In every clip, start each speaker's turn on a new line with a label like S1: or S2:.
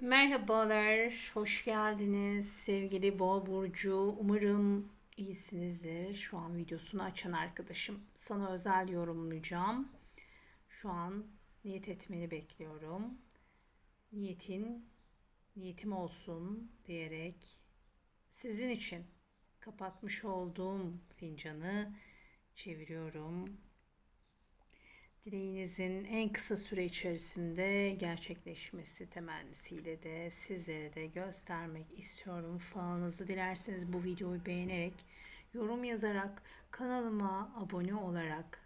S1: Merhabalar, hoş geldiniz sevgili Boğa Burcu. Umarım iyisinizdir. Şu an videosunu açan arkadaşım. Sana özel yorumlayacağım. Şu an niyet etmeni bekliyorum. Niyetin, niyetim olsun diyerek sizin için kapatmış olduğum fincanı çeviriyorum. Dileğinizin en kısa süre içerisinde gerçekleşmesi temennisiyle de sizlere de göstermek istiyorum. Falınızı dilerseniz bu videoyu beğenerek, yorum yazarak, kanalıma abone olarak,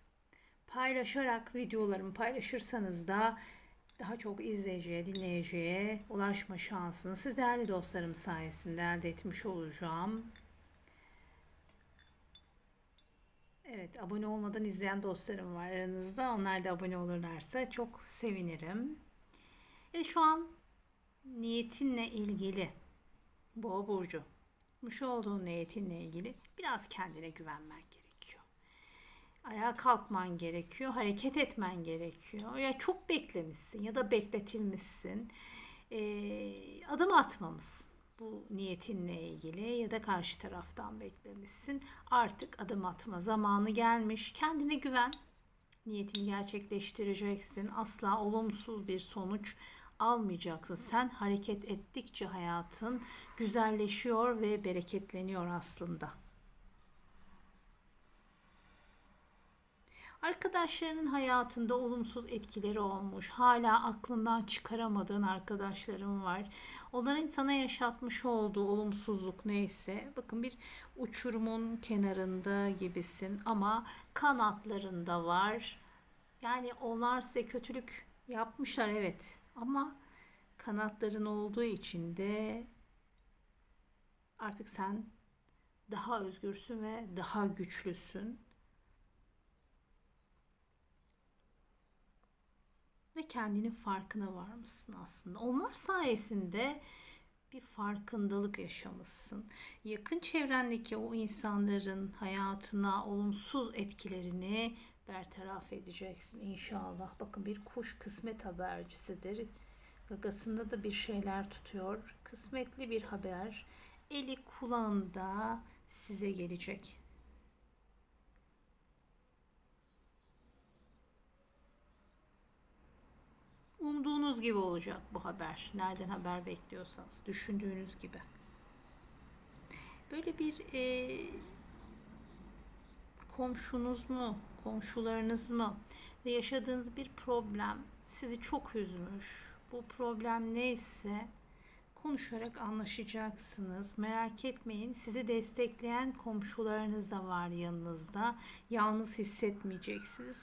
S1: paylaşarak videolarımı paylaşırsanız da daha çok izleyiciye, dinleyiciye ulaşma şansını siz değerli dostlarım sayesinde elde etmiş olacağım. Evet, abone olmadan izleyen dostlarım var aranızda. Onlar da abone olurlarsa çok sevinirim. Evet, şu an niyetinle ilgili Boğa burcu. Muş olduğun niyetinle ilgili biraz kendine güvenmen gerekiyor. Ayağa kalkman gerekiyor, hareket etmen gerekiyor. Ya çok beklemişsin ya da bekletilmişsin. Ee, adım atmamışsın bu niyetinle ilgili ya da karşı taraftan beklemişsin. Artık adım atma zamanı gelmiş. Kendine güven. Niyetini gerçekleştireceksin. Asla olumsuz bir sonuç almayacaksın. Sen hareket ettikçe hayatın güzelleşiyor ve bereketleniyor aslında. Arkadaşlarının hayatında olumsuz etkileri olmuş. Hala aklından çıkaramadığın arkadaşlarım var. Onların sana yaşatmış olduğu olumsuzluk neyse. Bakın bir uçurumun kenarında gibisin ama kanatlarında var. Yani onlar size kötülük yapmışlar evet ama kanatların olduğu için de artık sen daha özgürsün ve daha güçlüsün. Ve kendinin farkına varmışsın aslında. Onlar sayesinde bir farkındalık yaşamışsın. Yakın çevrendeki o insanların hayatına olumsuz etkilerini bertaraf edeceksin inşallah. Bakın bir kuş kısmet habercisidir. Gagasında da bir şeyler tutuyor. Kısmetli bir haber eli kulağında size gelecek. Umduğunuz gibi olacak bu haber. Nereden haber bekliyorsanız, düşündüğünüz gibi. Böyle bir e, komşunuz mu, komşularınız mı ve yaşadığınız bir problem sizi çok üzmüş. Bu problem neyse konuşarak anlaşacaksınız. Merak etmeyin. Sizi destekleyen komşularınız da var yanınızda. Yalnız hissetmeyeceksiniz.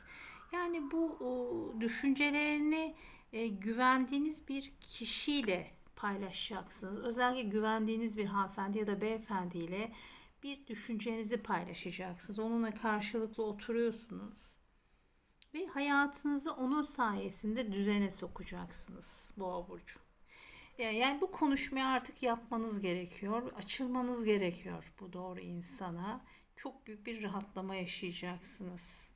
S1: Yani bu düşüncelerini e, güvendiğiniz bir kişiyle paylaşacaksınız. Özellikle güvendiğiniz bir hanımefendi ya da beyefendiyle bir düşüncenizi paylaşacaksınız. Onunla karşılıklı oturuyorsunuz. Ve hayatınızı onun sayesinde düzene sokacaksınız Boğa Burcu. E, yani bu konuşmayı artık yapmanız gerekiyor. Açılmanız gerekiyor bu doğru insana. Çok büyük bir rahatlama yaşayacaksınız.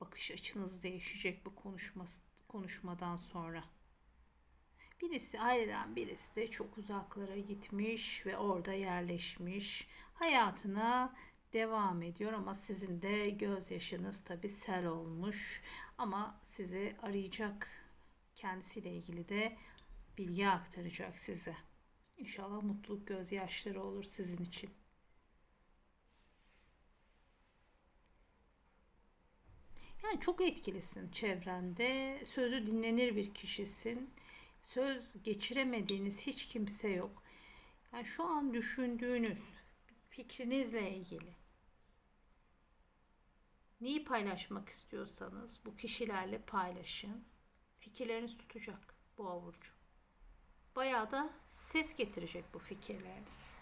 S1: Bakış açınız değişecek bu konuşması konuşmadan sonra. Birisi aileden birisi de çok uzaklara gitmiş ve orada yerleşmiş. Hayatına devam ediyor ama sizin de gözyaşınız tabi sel olmuş. Ama sizi arayacak kendisiyle ilgili de bilgi aktaracak size. İnşallah mutluluk gözyaşları olur sizin için. Yani çok etkilisin çevrende. Sözü dinlenir bir kişisin. Söz geçiremediğiniz hiç kimse yok. Yani şu an düşündüğünüz fikrinizle ilgili neyi paylaşmak istiyorsanız bu kişilerle paylaşın. Fikirleriniz tutacak bu avucu. Bayağı da ses getirecek bu fikirleriniz.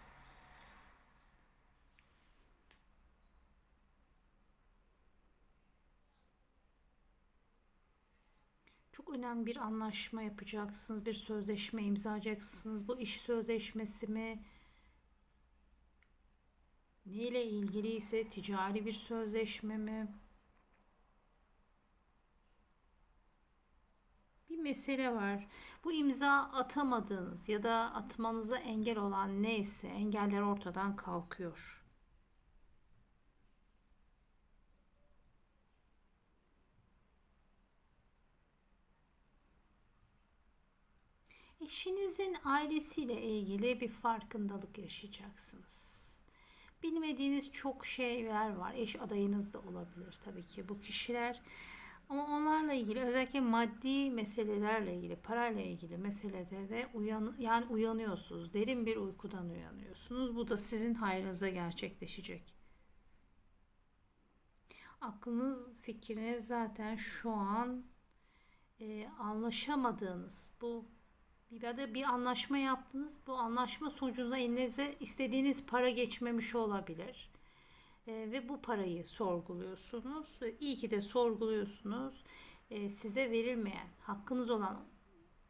S1: Önemli bir anlaşma yapacaksınız, bir sözleşme imzalayacaksınız. Bu iş sözleşmesi mi? Neyle ilgili ise ticari bir sözleşme mi? Bir mesele var. Bu imza atamadığınız ya da atmanıza engel olan neyse engeller ortadan kalkıyor. Eşinizin ailesiyle ilgili bir farkındalık yaşayacaksınız. Bilmediğiniz çok şeyler var. Eş adayınız da olabilir tabii ki bu kişiler. Ama onlarla ilgili özellikle maddi meselelerle ilgili, parayla ilgili meselede de uyan, yani uyanıyorsunuz. Derin bir uykudan uyanıyorsunuz. Bu da sizin hayrınıza gerçekleşecek. Aklınız, fikriniz zaten şu an e, anlaşamadığınız bu ya bir anlaşma yaptınız. Bu anlaşma sonucunda elinize istediğiniz para geçmemiş olabilir. E, ve bu parayı sorguluyorsunuz. Ve iyi ki de sorguluyorsunuz. E, size verilmeyen, hakkınız olan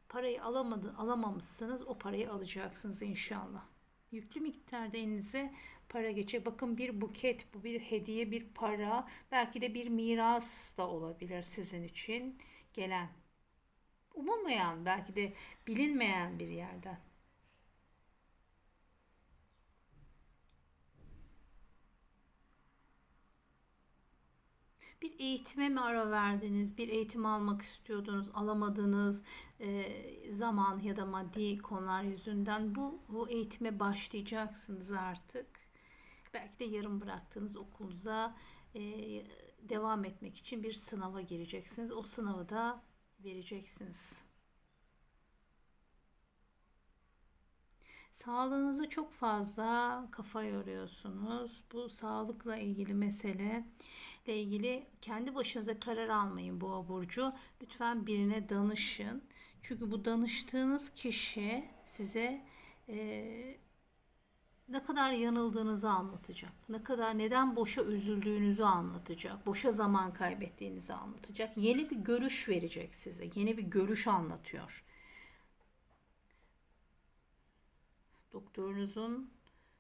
S1: parayı alamadı, alamamışsınız. O parayı alacaksınız inşallah. Yüklü miktarda elinize para geçecek. Bakın bir buket, bu bir hediye, bir para, belki de bir miras da olabilir sizin için gelen umulmayan, belki de bilinmeyen bir yerden. Bir eğitime mi ara verdiniz? Bir eğitim almak istiyordunuz, alamadığınız e, zaman ya da maddi konular yüzünden bu, bu eğitime başlayacaksınız artık. Belki de yarım bıraktığınız okulunuza e, devam etmek için bir sınava gireceksiniz. O sınavı da vereceksiniz. Sağlığınıza çok fazla kafa yoruyorsunuz. Bu sağlıkla ilgili mesele ile ilgili kendi başınıza karar almayın bu burcu. Lütfen birine danışın. Çünkü bu danıştığınız kişi size e, ne kadar yanıldığınızı anlatacak. Ne kadar neden boşa üzüldüğünüzü anlatacak. Boşa zaman kaybettiğinizi anlatacak. Yeni bir görüş verecek size. Yeni bir görüş anlatıyor. Doktorunuzun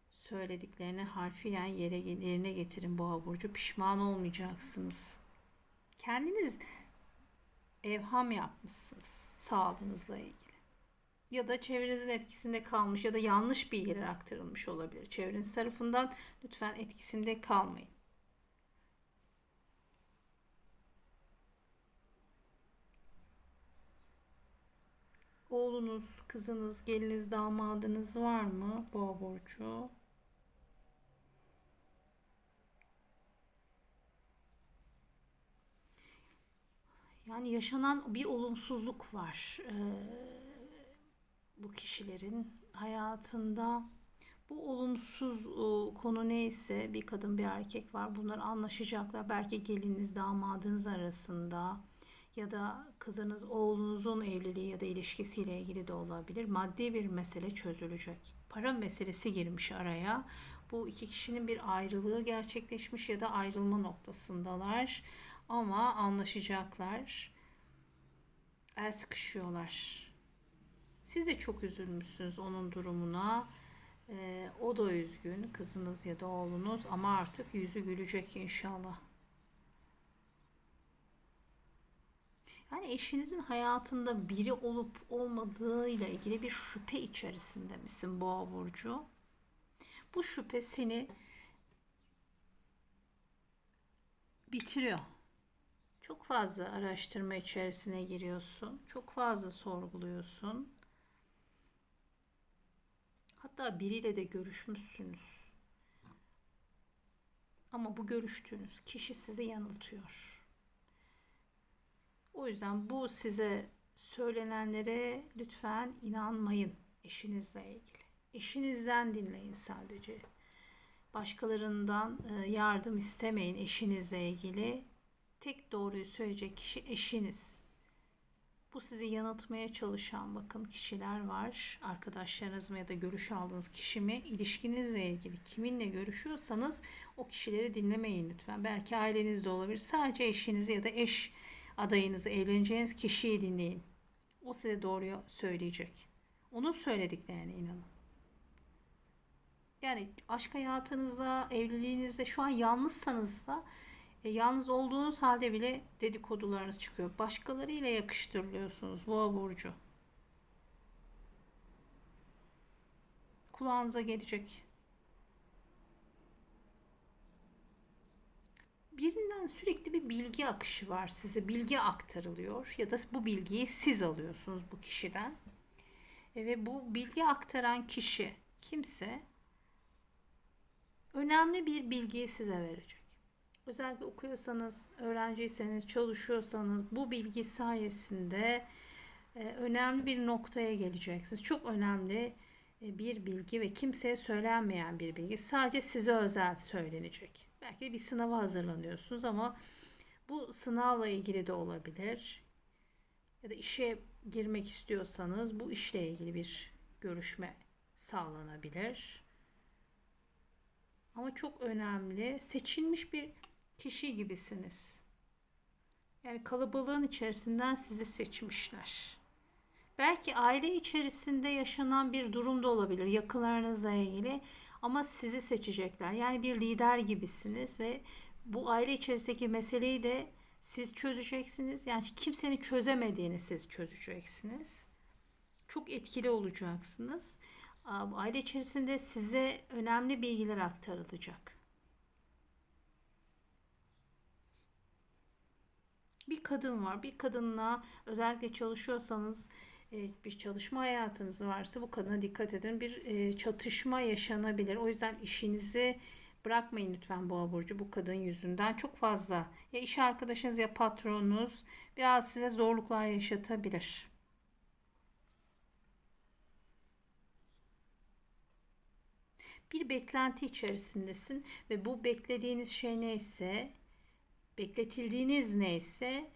S1: söylediklerini harfiyen yere yerine getirin boğa burcu. Pişman olmayacaksınız. Kendiniz evham yapmışsınız sağlığınızla ilgili ya da çevrenizin etkisinde kalmış ya da yanlış bilgiler aktarılmış olabilir. Çevreniz tarafından lütfen etkisinde kalmayın. Oğlunuz, kızınız, geliniz, damadınız var mı? Boğa burcu. Yani yaşanan bir olumsuzluk var. Ee, bu kişilerin hayatında bu olumsuz e, konu neyse bir kadın bir erkek var bunlar anlaşacaklar. Belki geliniz damadınız arasında ya da kızınız oğlunuzun evliliği ya da ilişkisiyle ilgili de olabilir. Maddi bir mesele çözülecek. Para meselesi girmiş araya. Bu iki kişinin bir ayrılığı gerçekleşmiş ya da ayrılma noktasındalar. Ama anlaşacaklar. El sıkışıyorlar siz de çok üzülmüşsünüz onun durumuna. Ee, o da üzgün, kızınız ya da oğlunuz ama artık yüzü gülecek inşallah. Yani eşinizin hayatında biri olup olmadığı ile ilgili bir şüphe içerisinde misin Boğa burcu? Bu şüphe seni bitiriyor. Çok fazla araştırma içerisine giriyorsun. Çok fazla sorguluyorsun. Hatta biriyle de görüşmüşsünüz. Ama bu görüştüğünüz kişi sizi yanıltıyor. O yüzden bu size söylenenlere lütfen inanmayın eşinizle ilgili. Eşinizden dinleyin sadece. Başkalarından e, yardım istemeyin eşinizle ilgili. Tek doğruyu söyleyecek kişi eşiniz. Bu sizi yanıltmaya çalışan bakın kişiler var. Arkadaşlarınız mı ya da görüş aldığınız kişi mi? İlişkinizle ilgili kiminle görüşüyorsanız o kişileri dinlemeyin lütfen. Belki ailenizde olabilir. Sadece eşinizi ya da eş adayınızı evleneceğiniz kişiyi dinleyin. O size doğruyu söyleyecek. Onun söylediklerine inanın. Yani aşk hayatınızda, evliliğinizde şu an yalnızsanız da E, yalnız olduğunuz halde bile dedikodularınız çıkıyor. Başkalarıyla yakıştırılıyorsunuz Boğa burcu. Kulağınıza gelecek. Birinden sürekli bir bilgi akışı var size. Bilgi aktarılıyor ya da bu bilgiyi siz alıyorsunuz bu kişiden. E, ve bu bilgi aktaran kişi kimse önemli bir bilgiyi size verecek. Özellikle okuyorsanız, öğrenciyseniz, çalışıyorsanız bu bilgi sayesinde e, önemli bir noktaya geleceksiniz. Çok önemli e, bir bilgi ve kimseye söylenmeyen bir bilgi. Sadece size özel söylenecek. Belki bir sınava hazırlanıyorsunuz ama bu sınavla ilgili de olabilir. Ya da işe girmek istiyorsanız bu işle ilgili bir görüşme sağlanabilir. Ama çok önemli, seçilmiş bir kişi gibisiniz. Yani kalabalığın içerisinden sizi seçmişler. Belki aile içerisinde yaşanan bir durum da olabilir yakınlarınızla ilgili ama sizi seçecekler. Yani bir lider gibisiniz ve bu aile içerisindeki meseleyi de siz çözeceksiniz. Yani kimsenin çözemediğini siz çözeceksiniz. Çok etkili olacaksınız. Aile içerisinde size önemli bilgiler aktarılacak. Bir kadın var. Bir kadınla özellikle çalışıyorsanız bir çalışma hayatınız varsa bu kadına dikkat edin. Bir e, çatışma yaşanabilir. O yüzden işinizi bırakmayın lütfen boğa burcu bu kadın yüzünden. Çok fazla ya iş arkadaşınız ya patronunuz biraz size zorluklar yaşatabilir. Bir beklenti içerisindesin ve bu beklediğiniz şey neyse, bekletildiğiniz neyse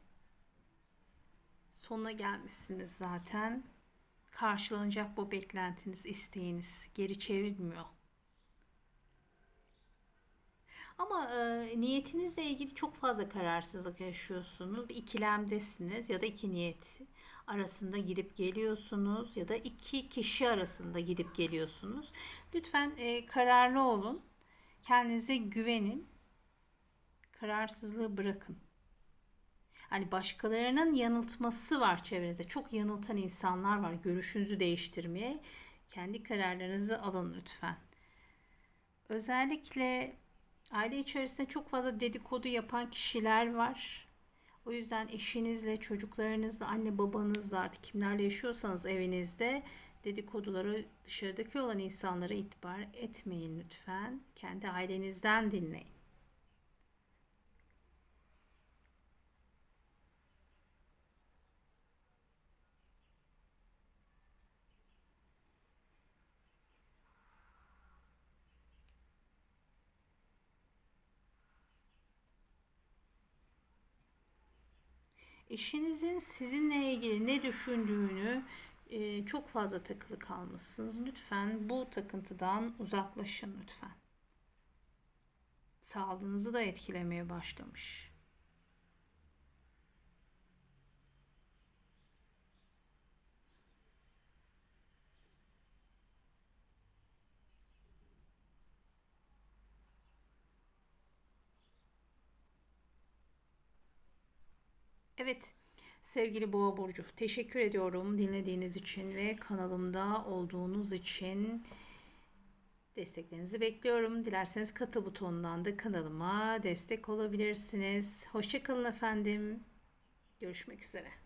S1: sonuna gelmişsiniz zaten. Karşılanacak bu beklentiniz, isteğiniz geri çevrilmiyor. Ama e, niyetinizle ilgili çok fazla kararsızlık yaşıyorsunuz. Bir ikilemdesiniz ya da iki niyet arasında gidip geliyorsunuz ya da iki kişi arasında gidip geliyorsunuz. Lütfen e, kararlı olun. Kendinize güvenin. Kararsızlığı bırakın. Hani başkalarının yanıltması var çevrenizde. Çok yanıltan insanlar var. Görüşünüzü değiştirmeye. Kendi kararlarınızı alın lütfen. Özellikle aile içerisinde çok fazla dedikodu yapan kişiler var. O yüzden eşinizle, çocuklarınızla, anne babanızla artık kimlerle yaşıyorsanız evinizde dedikoduları dışarıdaki olan insanlara itibar etmeyin lütfen. Kendi ailenizden dinleyin. Eşinizin sizinle ilgili ne düşündüğünü e, çok fazla takılı kalmışsınız. Lütfen bu takıntıdan uzaklaşın lütfen. Sağlığınızı da etkilemeye başlamış. Evet sevgili Boğa Burcu teşekkür ediyorum dinlediğiniz için ve kanalımda olduğunuz için desteklerinizi bekliyorum. Dilerseniz katı butonundan da kanalıma destek olabilirsiniz. Hoşçakalın efendim. Görüşmek üzere.